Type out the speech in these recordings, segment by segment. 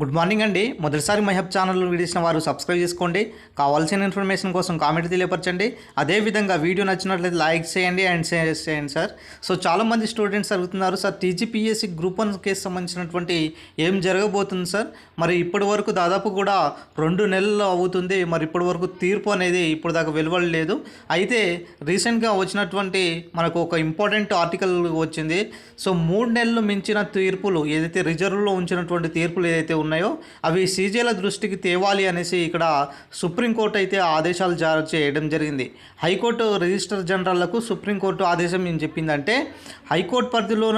Good morning అండి. మొదటిసారి మహబ్ channel వీడియోసిన వారు సబ్స్క్రైబ్ చేసుకోండి. కావాల్సిన ఇన్ఫర్మేషన్ కోసం కామెంట్ తెలియపరచండి. అదేవిధంగా వీడియో నచ్చినట్లయితే లైక్ చేయండి అండ్ షేర్ చేయండి సార్. సో చాలామంది స్టూడెంట్స్ అడుగుతున్నారు sir TGPSC group one case సంబంధించినటువంటి ఏం జరగబోతుంది సార్? మరి ఇప్పటి వరకు దాదాపు కూడా రెండు నెలలు అవుతుంది. మరి ఇప్పటి వరకు తీర్పు అనేది ఇప్పుడు దాకా వెలువడలేదు. అయితే రీసెంట్గా వచ్చినటువంటి మనకు ఒక ఇంపార్టెంట్ ఆర్టికల్ వచ్చింది. సో మూడు నెలలు మించిన తీర్పులు ఏదైతే రిజర్వ్లో ఉంచినటువంటి తీర్పులు ఏదైతే ఉన్నాయో అవి సీజేల దృష్టికి తేవాలి అనేసి ఇక్కడ సుప్రీంకోర్టు అయితే ఆదేశాలు జారీ చేయడం జరిగింది. హైకోర్టు రిజిస్టర్ జనరల్లకు సుప్రీంకోర్టు ఆదేశం ఏం చెప్పిందంటే హైకోర్టు పరిధిలో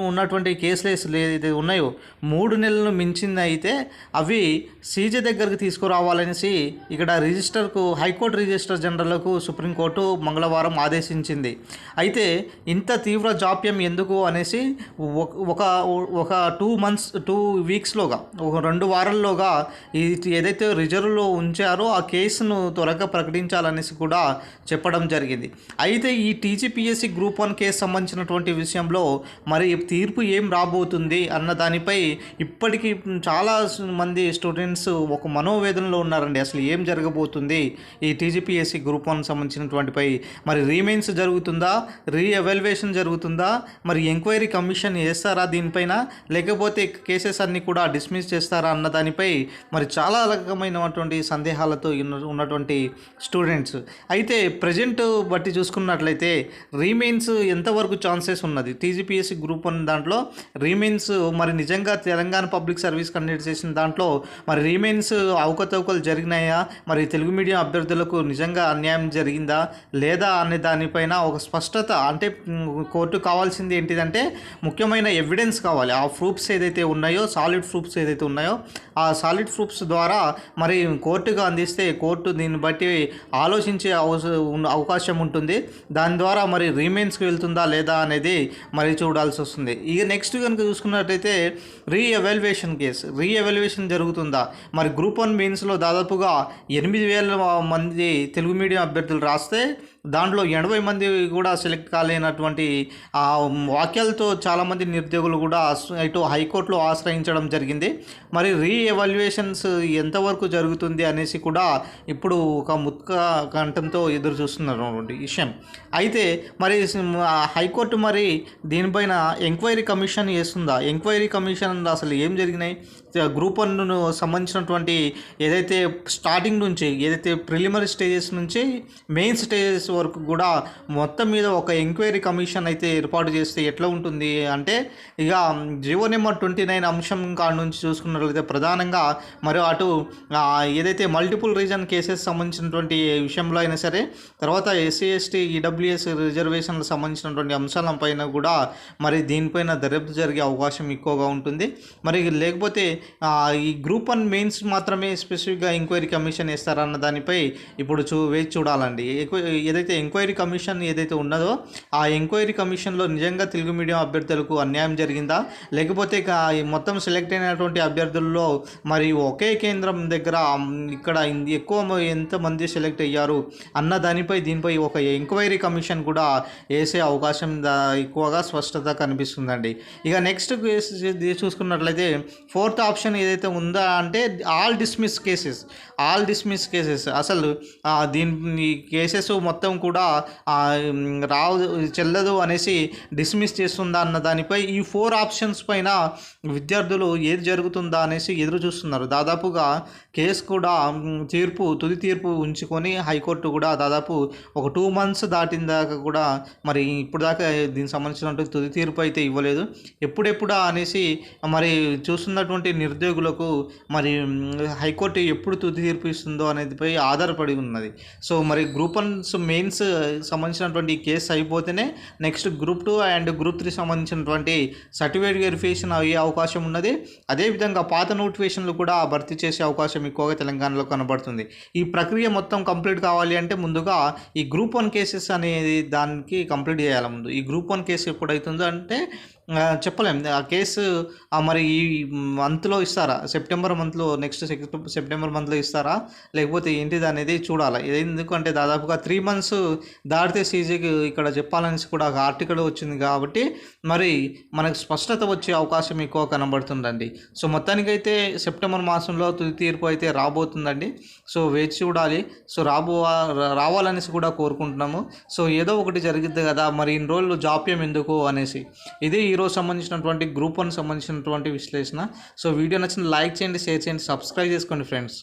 ఉన్నటువంటి కేసులు ఏదైతే ఉన్నాయో మూడు నెలలు మించింది అయితే అవి సీజే దగ్గరికి తీసుకురావాలనేసి ఇక్కడ రిజిస్టర్కు హైకోర్టు రిజిస్టర్ జనరల్కు సుప్రీంకోర్టు మంగళవారం ఆదేశించింది. అయితే ఇంత తీవ్ర జాప్యం ఎందుకు అనేసి ఒక- ఒక ఒక టూ మంత్స్ టూ వీక్స్లోగా ఒక రెండు వారాల్లోగా ఏదైతే రిజర్వ్లో ఉంచారో ఆ కేసును త్వరగా ప్రకటించాలనేసి కూడా చెప్పడం జరిగింది. అయితే ఈ టీజీపీఎస్సీ గ్రూప్ వన్ కేసు సంబంధించినటువంటి విషయంలో మరి తీర్పు ఏం రాబోతుంది అన్న దానిపై ఇప్పటికీ చాలా మంది స్టూడెంట్స్ ఒక మనోవేదనలో ఉన్నారండి. అసలు ఏం జరగబోతుంది ఈ టీజీపీఎస్సీ గ్రూప్ వన్ సంబంధించినటువంటిపై? మరి రీమెయిన్స్ జరుగుతుందా? రీఎవాల్యుయేషన్ జరుగుతుందా? మరి ఎంక్వైరీ కమిషన్ చేస్తారా దీనిపైన? లేకపోతే కేసెస్ అన్ని కూడా డిస్మిస్ చేస్తారా అన్న దానిపై మరి చాలా రకమైనటువంటి సందేహాలతో ఉన్నటువంటి స్టూడెంట్స్. అయితే ప్రజెంట్ బట్టి చూసుకున్నట్లయితే రీమెయిన్స్ ఎంతవరకు ఛాన్సెస్ ఉన్నది? టీజీపీఎస్సీ గ్రూప్ వన్ దాంట్లో రీమెయిన్స్ మరి నిజంగా తెలంగాణ పబ్లిక్ సర్వీస్ కండక్ట్ చేసిన దాంట్లో మరి రీమెయిన్స్ అవకతవకలు జరిగినాయా? మరి తెలుగు మీడియం అభ్యర్థులకు నిజంగా అన్యాయం జరిగిందా? లేదా అనే దానిపైన ఒక స్పష్టత అంటే కోర్టు కావాల్సింది ఏంటిదంటే ముఖ్యమైన ఎవిడెన్స్ కావాలి. ఆ ప్రూఫ్స్ ఏదైతే ఉన్నాయో సాలిడ్ ప్రూఫ్స్ ఏదైతే ఉన్నాయో ఆ సాలిడ్ ప్రూఫ్స్ ద్వారా మరి కోర్టుగా అందిస్తే కోర్టు దీన్ని బట్టి ఆలోచించే ఉన్న అవకాశం ఉంటుంది. దాని ద్వారా మరి రీమెయిన్స్కి వెళ్తుందా లేదా అనేది మరి చూడాల్సి వస్తుంది. ఇక నెక్స్ట్ కనుక చూసుకున్నట్టయితే re evaluation case re evaluation జరుగుతుందా? మరి గ్రూప్ వన్ మీన్స్లో దాదాపుగా ఎనిమిది వేల మంది తెలుగు మీడియం అభ్యర్థులు రాస్తే దాంట్లో ఎనభై మంది కూడా సెలెక్ట్ కాలేనటువంటి ఆ వాక్యాలతో చాలామంది నిరుద్యోగులు కూడా ఇటు హైకోర్టులో ఆశ్రయించడం జరిగింది. మరి రీ ఎవాల్యుయేషన్స్ ఎంతవరకు జరుగుతుంది అనేసి కూడా ఇప్పుడు ఒక ముత్క కంఠంతో ఎదురు చూస్తున్నటువంటి విషయం. అయితే మరి ఆ హైకోర్టు మరి దీనిపైన ఎంక్వైరీ కమిషన్ వేస్తుందా? ఎంక్వైరీ కమిషన్ అసలు ఏం జరిగినాయి? గ్రూప్ వన్ను సంబంధించినటువంటి ఏదైతే స్టార్టింగ్ నుంచి ఏదైతే ప్రిలిమరీ స్టేజెస్ నుంచి మెయిన్ స్టేజెస్ వరకు కూడా మొత్తం మీద ఒక ఎంక్వైరీ కమిషన్ అయితే ఏర్పాటు చేస్తే ఎట్లా ఉంటుంది అంటే ఇక జీవో నెంబర్ ట్వంటీ నైన్ అంశం కాడ నుంచి చూసుకున్నట్లయితే ప్రధానంగా మరి అటు ఏదైతే మల్టిపుల్ రీజన్ కేసెస్ సంబంధించినటువంటి విషయంలో అయినా సరే తర్వాత ఎస్సీ ఎస్టీ ఈడబ్ల్యూఎస్ రిజర్వేషన్లకు సంబంధించినటువంటి అంశాలపైన కూడా మరి దీనిపైన దర్యాప్తు జరిగే అవకాశం ఎక్కువగా ఉంటుంది. మరి లేకపోతే ఈ గ్రూప్ వన్ మెయిన్స్ మాత్రమే స్పెసిఫిక్గా ఎంక్వైరీ కమిషన్ వేస్తారన్న దానిపై ఇప్పుడు చూ వేచి చూడాలండి. ఎక్కువ- ఏదైతే ఎంక్వైరీ కమిషన్ ఏదైతే ఉన్నదో ఆ ఎంక్వైరీ కమిషన్లో నిజంగా తెలుగు మీడియం అభ్యర్థులకు అన్యాయం జరిగిందా? లేకపోతే ఇక మొత్తం సెలెక్ట్ అయినటువంటి అభ్యర్థుల్లో మరి ఒకే కేంద్రం దగ్గర ఇక్కడ ఎక్కువ ఎంతమంది సెలెక్ట్ అయ్యారు అన్న దానిపై దీనిపై ఒక ఎంక్వైరీ కమిషన్ కూడా వేసే అవకాశం ఎక్కువగా స్పష్టత కనిపిస్తుందండి. ఇక నెక్స్ట్ చూసుకున్నట్లయితే ఫోర్త్ ఆప్షన్ ఏదైతే ఉందా అంటే all dismiss cases all dismiss cases. అసలు దీని కేసెస్ మొత్తం కూడా రావు చెల్లదు అనేసి డిస్మిస్ చేస్తుందా అన్న దానిపై ఈ ఫోర్ ఆప్షన్స్ పైన విద్యార్థులు ఏది జరుగుతుందా అనేసి ఎదురు చూస్తున్నారు. దాదాపుగా కేసు కూడా తీర్పు తుది తీర్పు ఉంచుకొని హైకోర్టు కూడా దాదాపు ఒక టూ మంత్స్ దాటిన దాకా కూడా మరి ఇప్పుడు దాకా దీనికి సంబంధించినటువంటి తుది తీర్పు అయితే ఇవ్వలేదు. ఎప్పుడెప్పుడా అనేసి మరి చూస్తున్నటువంటి నిరుద్యోగులకు మరి హైకోర్టు ఎప్పుడు తుది తీర్పు ఇస్తుందో అనేదిపై ఆధారపడి ఉన్నది. సో మరి గ్రూప్ వన్స్ మెయిన్స్ uh, సంబంధించినటువంటి ఈ case అయిపోతేనే next group two and group three సంబంధించినటువంటి సర్టిఫికేట్ వెరిఫికేషన్ అయ్యే అవకాశం ఉన్నది. అదేవిధంగా పాత నోటిఫికేషన్లు కూడా భర్తీ చేసే అవకాశం ఎక్కువగా తెలంగాణలో కనబడుతుంది. ఈ ప్రక్రియ మొత్తం కంప్లీట్ కావాలి అంటే ముందుగా ఈ గ్రూప్ వన్ కేసెస్ అనేది దానికి కంప్లీట్ చేయాలి ముందు. ఈ గ్రూప్ వన్ కేసు ఎప్పుడైతుందో అంటే చెప్పలేం. ఆ కేసు ఆ, మరి ఈ మంత్లో ఇస్తారా? సెప్టెంబర్ మంత్లో నెక్స్ట్ సెప్టెంబర్ మంత్లో ఇస్తారా? లేకపోతే ఏంటిది అనేది చూడాలి. ఎందుకంటే దాదాపుగా త్రీ మంత్స్ దాటితే సీజీకి ఇక్కడ చెప్పాలనేసి కూడా ఒక ఆర్టికల్ వచ్చింది కాబట్టి మరి మనకు స్పష్టత వచ్చే అవకాశం ఎక్కువ కనబడుతుందండి. సో మొత్తానికైతే సెప్టెంబర్ మాసంలో తుది తీర్పు అయితే రాబోతుందండి. సో వేచి చూడాలి. సో రాబో రావాలనేసి కూడా కోరుకుంటున్నాము. సో ఏదో ఒకటి జరిగిద్ది కదా మరి ఇన్ని రోజులు జాప్యం ఎందుకు అనేసి. ఇది ఈరోజు సంబంధించినటువంటి గ్రూప్ వన్ సంబంధించినటువంటి విశ్లేషణ. సో వీడియో నచ్చిన లైక్ చేయండి షేర్ చేయండి సబ్స్క్రైబ్ చేసుకోండి ఫ్రెండ్స్.